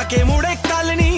నాకేముడే కాలని